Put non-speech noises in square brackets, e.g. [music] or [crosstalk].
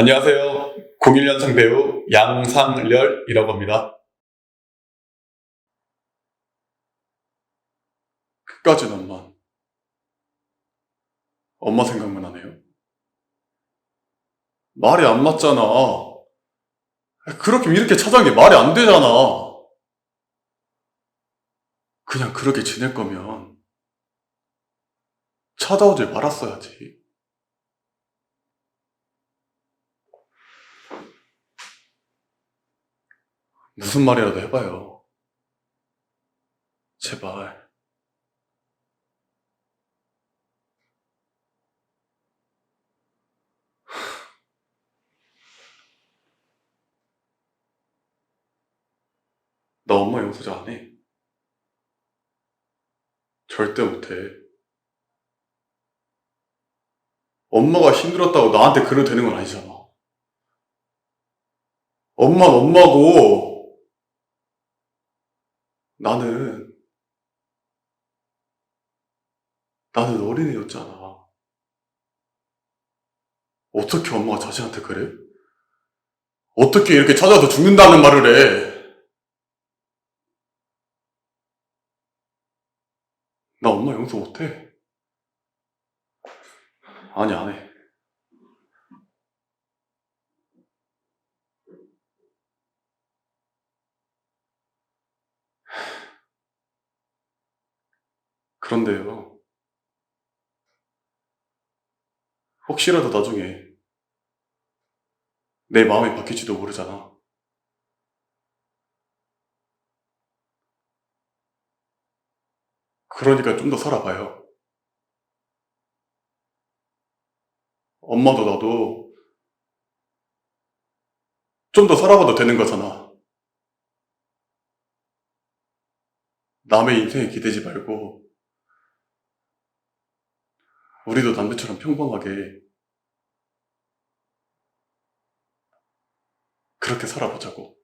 안녕하세요. 01년생 배우 양상렬이라고 합니다. 끝까지는 엄마. 엄마 생각만 하네요. 말이 안 맞잖아. 그렇게 이렇게 찾아온 게 말이 안 되잖아. 그냥 그렇게 지낼 거면 찾아오질 말았어야지. 무슨 말이라도 해봐요. 제발. [sighs] 나 엄마 용서자 안 해. 절대 못해. 엄마가 힘들었다고 나한테 그래도 되는 건 아니잖아. 엄마는 엄마고, 나는, 나는 어린애였잖아. 어떻게 엄마가 자신한테 그래? 어떻게 이렇게 찾아서 죽는다는 말을 해? 나 엄마 용서 못해. 아니, 안 해. 그런데요. 혹시라도 나중에 내 마음이 바뀔지도 모르잖아. 그러니까 좀 더 살아봐요. 엄마도 나도 좀 더 살아봐도 되는 거잖아. 남의 인생에 기대지 말고 우리도 남들처럼 평범하게 그렇게 살아보자고.